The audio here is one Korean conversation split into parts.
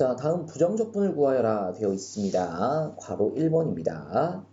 자, 다음 부정적분을 구하여라 되어 있습니다. 괄호 1번입니다.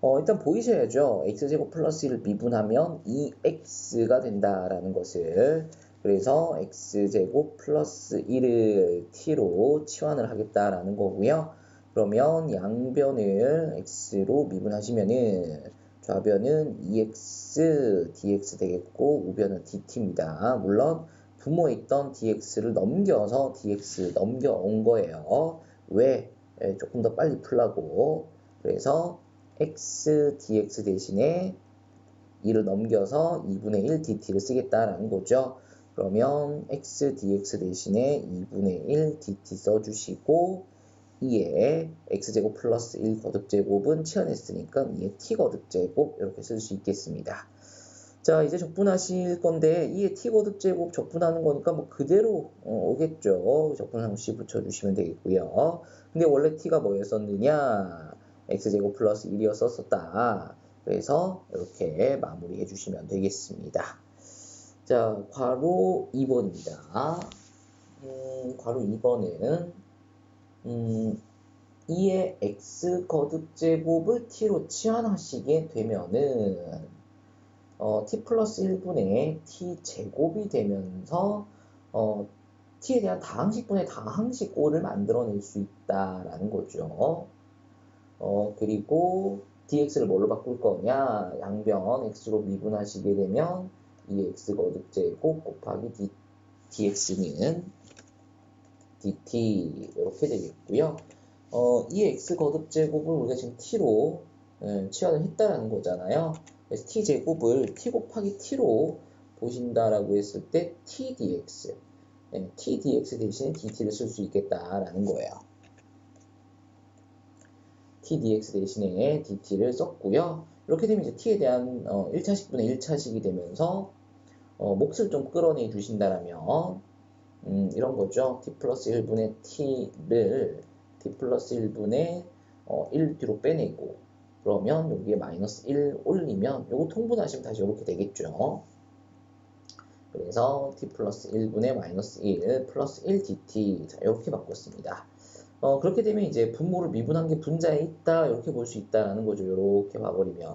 어, 일단 보이셔야죠. x제곱 플러스 1을 미분하면 2x가 된다라는 것을. 그래서 x제곱 플러스 1을 t로 치환을 하겠다라는 거고요. 그러면 양변을 x로 미분하시면은 좌변은 2x dx 되겠고 우변은 dt입니다. 물론 부모에 있던 dx를 넘겨서 dx 넘겨온 거예요. 왜? 예, 조금 더 빨리 풀라고. 그래서 x dx 대신에 2를 넘겨서 2분의 1 dt를 쓰겠다라는 거죠. 그러면 x dx 대신에 2분의 1 dt 써주시고 2에 x제곱 플러스 1 거듭제곱은 치환했으니까 2에 t 거듭제곱 이렇게 쓸 수 있겠습니다. 자 이제 적분하실 건데 2에 t 거듭 제곱 적분하는 거니까 뭐 그대로 어, 오겠죠. 적분함수 붙여주시면 되겠고요. 근데 원래 t가 뭐였었느냐 x제곱 플러스 1이었었다. 그래서 이렇게 마무리해 주시면 되겠습니다. 자, 괄호 2번입니다. 음, 괄호 2번은 음, 2의 x 거듭 제곱을 t로 치환하시게 되면은 어, t 플러스 1분의 t 제곱이 되면서 어, t에 대한 다항식분의 다항식 꼴을 만들어낼 수 있다라는 거죠. 어, 그리고 dx를 뭘로 바꿀 거냐? 양변 x로 미분하시게 되면 이 x 거듭제곱 곱하기 d, dx는 dt 이렇게 되겠고요. 어, 이 x 거듭제곱을 우리가 지금 t로 예, 치환을 했다라는 거잖아요. 그래서 t 제곱을 t 곱하기 t로 보신다라고 했을 때 t dx, 예, t dx 대신에 dt를 쓸 수 있겠다라는 거예요. t dx 대신에 dt를 썼고요. 이렇게 되면 이제 t에 대한 어, 1차식분의 1차식이 되면서 어, 몫을 좀 끌어내 주신다라면 음, 이런 거죠. t 플러스 1분의 t를 t 플러스 1분의 어, 1 뒤로 빼내고 그러면 여기에 마이너스 1 올리면 요거 통분하시면 다시 이렇게 되겠죠. 그래서 t 플러스 1분의 마이너스 1 플러스 1 dt 자, 이렇게 바꿨습니다. 어, 그렇게 되면 이제 분모를 미분한 게 분자에 있다 이렇게 볼 수 있다는 거죠. 이렇게 봐버리면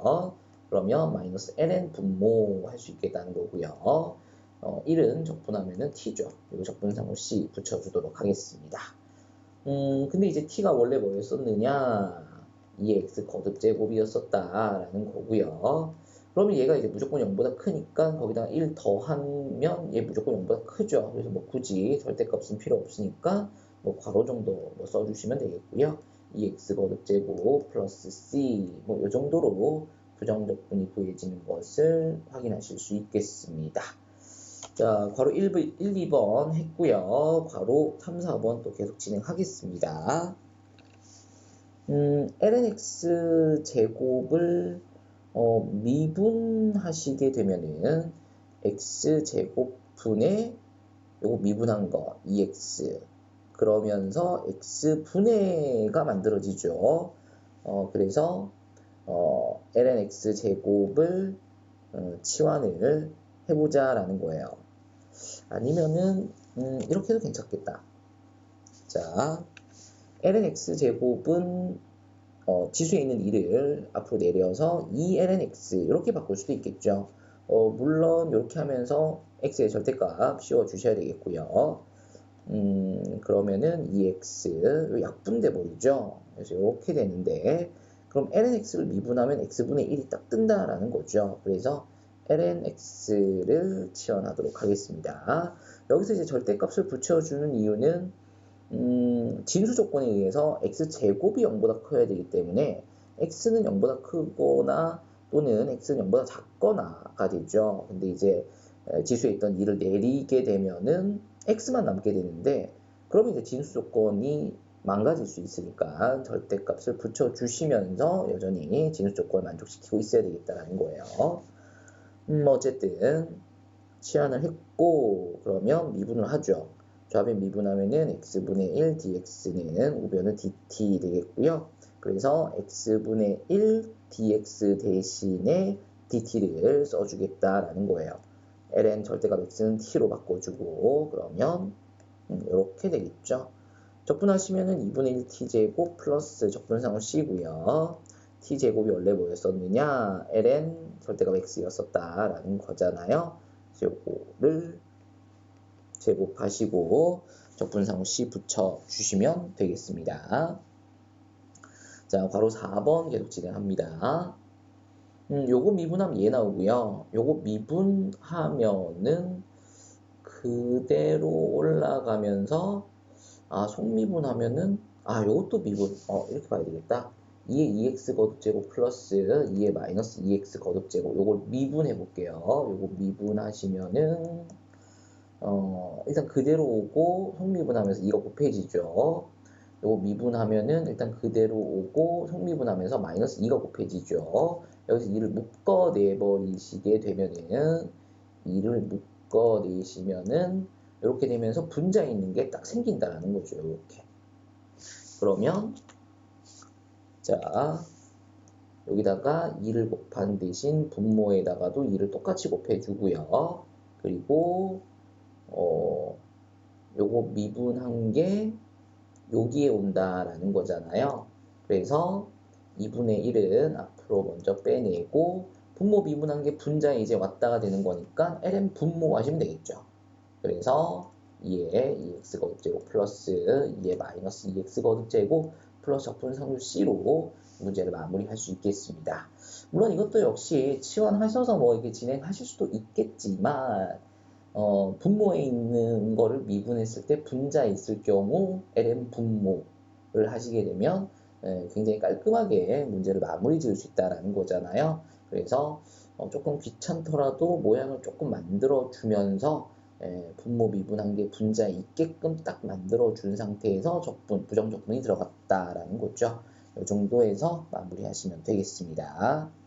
그러면 마이너스 ln 분모 할 수 있겠다는 거고요. 어, 1은 적분하면은 t죠. 그리고 적분상호 c 붙여주도록 하겠습니다. 음, 근데 이제 t가 원래 뭐였었느냐? 2x 거듭 제곱이었었다라는 거고요. 그러면 얘가 이제 무조건 0보다 크니까 거기다가 1 더하면 얘 무조건 0보다 크죠. 그래서 뭐 굳이 절대값은 필요 없으니까 뭐 괄호 정도 뭐 써주시면 되겠고요. 2x 거듭 제곱 플러스 c 뭐이 정도로 부정적분이 구해지는 것을 확인하실 수 있겠습니다. 자, 괄호 1, 1 2번 했고요. 괄호 3, 4번 또 계속 진행하겠습니다. 음, lnx 제곱을 어, 미분하시게 되면은 x 제곱 분의 요거 미분한 거 2x 그러면서 x 분해가 만들어지죠. 어, 그래서 어, lnx 제곱을 어, 치환을 해보자 라는 거예요. 아니면은 음, 이렇게 해도 괜찮겠다. 자, lnx 제곱은 어, 지수에 있는 1을 앞으로 내려서 2lnx 이렇게 바꿀 수도 있겠죠. 어, 물론 이렇게 하면서 x의 절대값 씌워 주셔야 되겠고요. 음, 그러면은 2x 약분돼 버리죠. 그래서 이렇게 되는데 그럼 lnx를 미분하면 x분의 1이 딱 뜬다라는 거죠. 그래서 lnx를 치환하도록 하겠습니다. 여기서 이제 절대값을 붙여주는 이유는 음, 진수 조건에 의해서 x제곱이 0보다 커야 되기 때문에 x는 0보다 크거나 또는 x는 0보다 작거나가 되죠. 근데 이제 지수에 있던 2를 내리게 되면은 x만 남게 되는데 그러면 이제 진수 조건이 망가질 수 있으니까 절대값을 붙여주시면서 여전히 진수 조건을 만족시키고 있어야 되겠다는 거예요. 음, 어쨌든 치환을 했고 그러면 미분을 하죠. 좌변 미분하면은 x분의 1 dx는 우변은 dt 되겠고요. 그래서 x분의 1 dx 대신에 dt를 써주겠다라는 거예요. ln 절대값 x는 t로 바꿔주고 그러면 음, 이렇게 되겠죠. 적분하시면은 2분의 1 t제곱 플러스 적분상은 c고요. t제곱이 원래 뭐였었느냐? ln 절대값 x였었다라는 거잖아요. 요거를 제곱하시고 적분상은 c 붙여주시면 되겠습니다. 자, 바로 4번 계속 진행합니다. 음, 요거 미분하면 얘 나오고요. 요거 미분하면은 그대로 올라가면서 아, 속미분하면은 아, 요것도 미분. 어, 이렇게 봐야 되겠다. 2의 2x 거듭제곱 플러스 2의 마이너스 2x 거듭제곱 요걸 미분해 볼게요. 요거 미분하시면은 어, 일단 그대로 오고 속미분하면서 이거 곱해지죠. 요거 미분하면은 일단 그대로 오고 속미분하면서 마이너스 2가 곱해지죠. 여기서 2를 묶어내버리시게 되면은 2를 묶어내시면은 이렇게 되면서 분자 있는 게 딱 생긴다라는 거죠. 이렇게. 그러면 자 여기다가 2를 곱한 대신 분모에다가도 2를 똑같이 곱해주고요. 그리고 어 요거 미분한 게 여기에 온다라는 거잖아요. 그래서 2분의 1은 앞으로 먼저 빼내고 분모 미분한 게 분자에 이제 왔다가 되는 거니까 ln 분모 하시면 되겠죠. 그래서 2에 2x 거듭제곱 플러스 2에 마이너스 2x 거듭제곱 플러스 적분 상수 c로 문제를 마무리할 수 있겠습니다. 물론 이것도 역시 치환하셔서 뭐 이렇게 진행하실 수도 있겠지만 어, 분모에 있는 거를 미분했을 때 분자에 있을 경우 ln 분모를 하시게 되면 예, 굉장히 깔끔하게 문제를 마무리 지을 수 있다라는 거잖아요. 그래서 어, 조금 귀찮더라도 모양을 조금 만들어 주면서 예, 분모 미분한 게 분자에 있게끔 딱 만들어 준 상태에서 적분, 부정적분이 들어갔다라는 거죠. 이 정도에서 마무리하시면 되겠습니다.